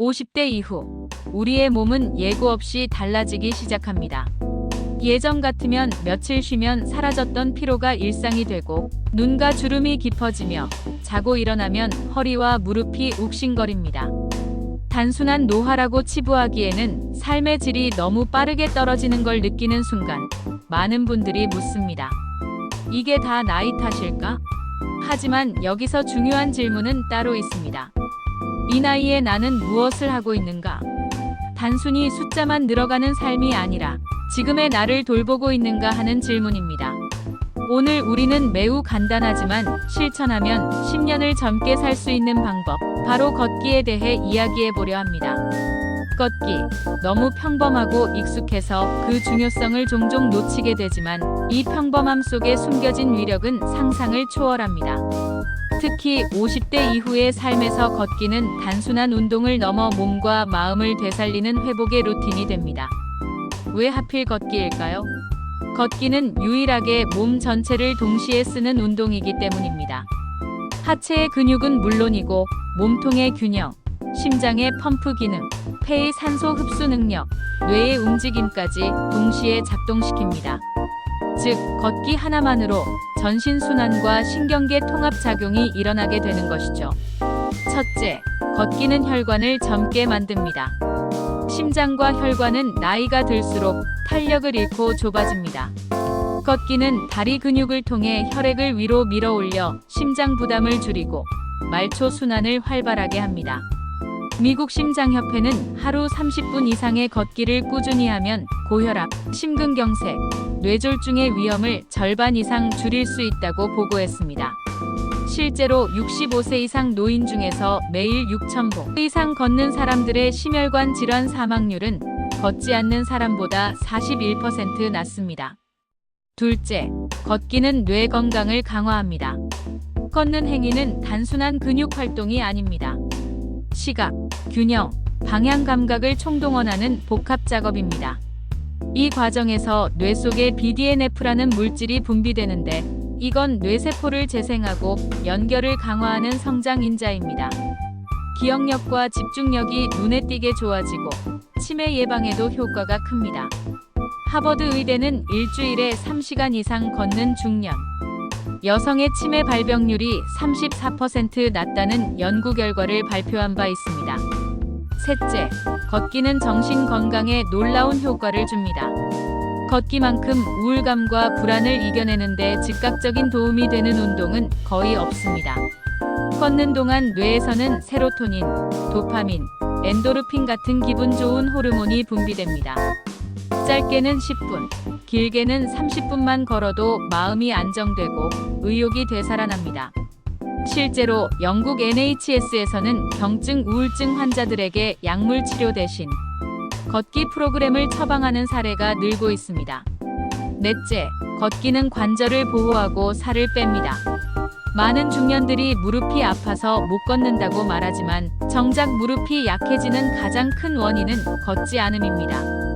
50대 이후 우리의 몸은 예고 없이 달라지기 시작합니다. 예전 같으면 며칠 쉬면 사라졌던 피로가 일상이 되고 눈과 주름이 깊어지며 자고 일어나면 허리와 무릎이 욱신거립니다. 단순한 노화라고 치부하기에는 삶의 질이 너무 빠르게 떨어지는 걸 느끼는 순간 많은 분들이 묻습니다. 이게 다 나이 탓일까? 하지만 여기서 중요한 질문은 따로 있습니다. 이 나이에 나는 무엇을 하고 있는가? 단순히 숫자만 늘어가는 삶이 아니라 지금의 나를 돌보고 있는가 하는 질문입니다. 오늘 우리는 매우 간단하지만 실천하면 10년을 젊게 살 수 있는 방법, 바로 걷기에 대해 이야기해 보려 합니다. 걷기. 너무 평범하고 익숙해서 그 중요성을 종종 놓치게 되지만 이 평범함 속에 숨겨진 위력은 상상을 초월합니다. 특히 50대 이후의 삶에서 걷기는 단순한 운동을 넘어 몸과 마음을 되살리는 회복의 루틴이 됩니다. 왜 하필 걷기일까요? 걷기는 유일하게 몸 전체를 동시에 쓰는 운동이기 때문입니다. 하체의 근육은 물론이고 몸통의 균형, 심장의 펌프 기능, 폐의 산소 흡수 능력, 뇌의 움직임까지 동시에 작동시킵니다. 즉, 걷기 하나만으로 전신순환과 신경계 통합 작용이 일어나게 되는 것이죠. 첫째, 걷기는 혈관을 젊게 만듭니다. 심장과 혈관은 나이가 들수록 탄력을 잃고 좁아집니다. 걷기는 다리 근육을 통해 혈액을 위로 밀어 올려 심장 부담을 줄이고 말초 순환을 활발하게 합니다. 미국 심장협회는 하루 30분 이상의 걷기를 꾸준히 하면 고혈압, 심근경색, 뇌졸중의 위험을 절반 이상 줄일 수 있다고 보고했습니다. 실제로 65세 이상 노인 중에서 매일 6,000보 이상 걷는 사람들의 심혈관 질환 사망률은 걷지 않는 사람보다 41% 낮습니다. 둘째, 걷기는 뇌 건강을 강화합니다. 걷는 행위는 단순한 근육 활동이 아닙니다. 시각, 균형, 방향 감각을 총동원하는 복합 작업입니다. 이 과정에서 뇌 속에 BDNF라는 물질이 분비되는데 이건 뇌세포를 재생하고 연결을 강화하는 성장 인자입니다. 기억력과 집중력이 눈에 띄게 좋아지고 치매 예방에도 효과가 큽니다. 하버드 의대는 일주일에 3시간 이상 걷는 중년. 여성의 치매 발병률이 34% 낮다는 연구 결과를 발표한 바 있습니다. 셋째, 걷기는 정신 건강에 놀라운 효과를 줍니다. 걷기만큼 우울감과 불안을 이겨내는데 즉각적인 도움이 되는 운동은 거의 없습니다. 걷는 동안 뇌에서는 세로토닌, 도파민, 엔도르핀 같은 기분 좋은 호르몬이 분비됩니다. 짧게는 10분, 길게는 30분만 걸어도 마음이 안정되고 의욕이 되살아납니다. 실제로 영국 NHS에서는 경증 우울증 환자들에게 약물 치료 대신 걷기 프로그램을 처방하는 사례가 늘고 있습니다. 넷째, 걷기는 관절을 보호하고 살을 뺍니다. 많은 중년들이 무릎이 아파서 못 걷는다고 말하지만 정작 무릎이 약해지는 가장 큰 원인은 걷지 않음입니다.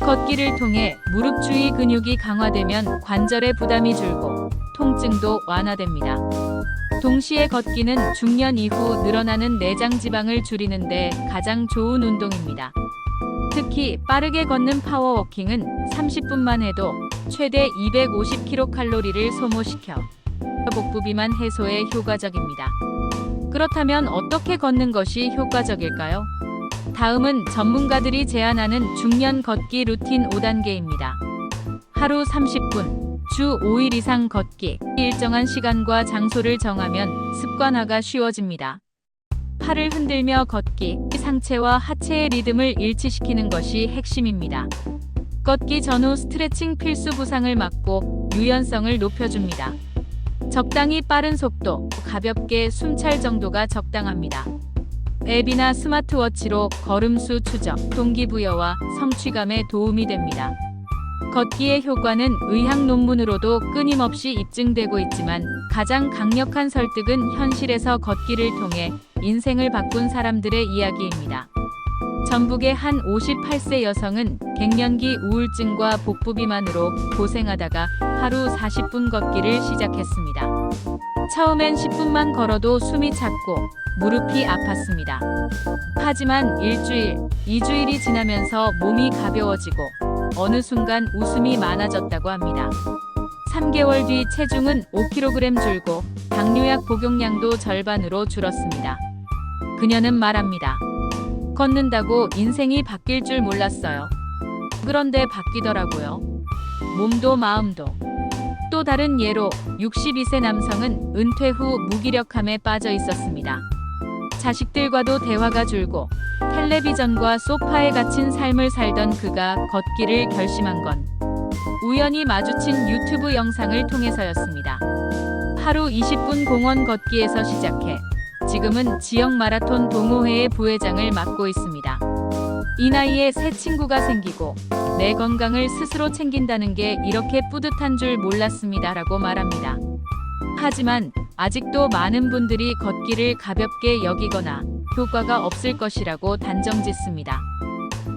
걷기를 통해 무릎 주위 근육이 강화되면 관절의 부담이 줄고 통증도 완화됩니다. 동시에 걷기는 중년 이후 늘어나는 내장 지방을 줄이는데 가장 좋은 운동입니다. 특히 빠르게 걷는 파워워킹은 30분만 해도 최대 250kcal를 소모시켜 복부 비만 해소에 효과적입니다. 그렇다면 어떻게 걷는 것이 효과적일까요? 다음은 전문가들이 제안하는 중년 걷기 루틴 5단계입니다. 하루 30분, 주 5일 이상 걷기, 일정한 시간과 장소를 정하면 습관화가 쉬워집니다. 팔을 흔들며 걷기, 상체와 하체의 리듬을 일치시키는 것이 핵심입니다. 걷기 전후 스트레칭 필수 부상을 막고 유연성을 높여줍니다. 적당히 빠른 속도, 가볍게 숨 찰 정도가 적당합니다. 앱이나 스마트워치로 걸음수 추적, 동기부여와 성취감에 도움이 됩니다. 걷기의 효과는 의학 논문으로도 끊임없이 입증되고 있지만 가장 강력한 설득은 현실에서 걷기를 통해 인생을 바꾼 사람들의 이야기입니다. 전북의 한 58세 여성은 갱년기 우울증과 복부 비만으로 고생하다가 하루 40분 걷기를 시작했습니다. 처음엔 10분만 걸어도 숨이 찼고 무릎이 아팠습니다. 하지만 일주일, 이주일이 지나면서 몸이 가벼워지고 어느 순간 웃음이 많아졌다고 합니다. 3개월 뒤 체중은 5kg 줄고 당뇨약 복용량도 절반으로 줄었습니다. 그녀는 말합니다. 걷는다고 인생이 바뀔 줄 몰랐어요. 그런데 바뀌더라고요. 몸도 마음도. 또 다른 예로 62세 남성은 은퇴 후 무기력함에 빠져 있었습니다. 자식들과도 대화가 줄고 텔레비전과 소파에 갇힌 삶을 살던 그가 걷기를 결심한 건 우연히 마주친 유튜브 영상을 통해서였습니다. 하루 20분 공원 걷기에서 시작해 지금은 지역 마라톤 동호회의 부회장을 맡고 있습니다. 이 나이에 새 친구가 생기고 내 건강을 스스로 챙긴다는 게 이렇게 뿌듯한 줄 몰랐습니다 라고 말합니다. 하지만 아직도 많은 분들이 걷기를 가볍게 여기거나 효과가 없을 것이라고 단정 짓습니다.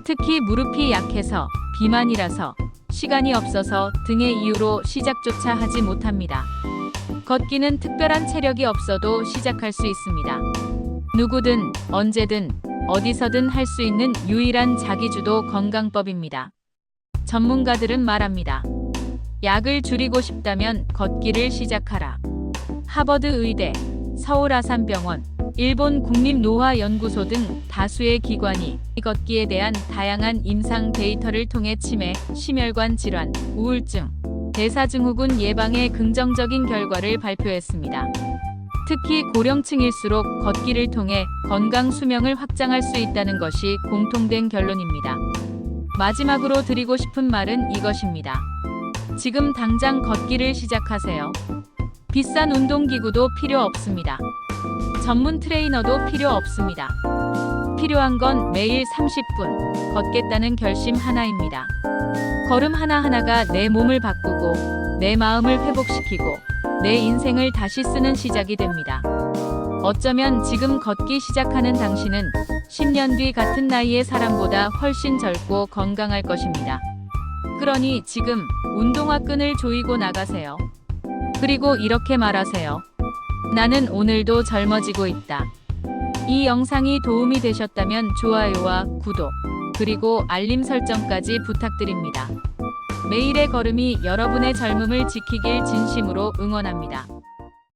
특히 무릎이 약해서 비만이라서 시간이 없어서 등의 이유로 시작조차 하지 못합니다. 걷기는 특별한 체력이 없어도 시작할 수 있습니다. 누구든 언제든 어디서든 할 수 있는 유일한 자기주도 건강법입니다. 전문가들은 말합니다. 약을 줄이고 싶다면 걷기를 시작하라. 하버드 의대, 서울 아산병원, 일본 국립노화연구소 등 다수의 기관이 걷기에 대한 다양한 임상 데이터를 통해 치매, 심혈관 질환, 우울증, 대사증후군 예방에 긍정적인 결과를 발표했습니다. 특히 고령층일수록 걷기를 통해 건강 수명을 확장할 수 있다는 것이 공통된 결론입니다. 마지막으로 드리고 싶은 말은 이것입니다. 지금 당장 걷기를 시작하세요. 비싼 운동기구도 필요 없습니다. 전문 트레이너도 필요 없습니다. 필요한 건 매일 30분 걷겠다는 결심 하나입니다. 걸음 하나하나가 내 몸을 바꾸고 내 마음을 회복시키고 내 인생을 다시 쓰는 시작이 됩니다. 어쩌면 지금 걷기 시작하는 당신은 10년 뒤 같은 나이의 사람보다 훨씬 젊고 건강할 것입니다. 그러니 지금 운동화 끈을 조이고 나가세요. 그리고 이렇게 말하세요. 나는 오늘도 젊어지고 있다. 이 영상이 도움이 되셨다면 좋아요와 구독, 그리고 알림 설정까지 부탁드립니다. 매일의 걸음이 여러분의 젊음을 지키길 진심으로 응원합니다.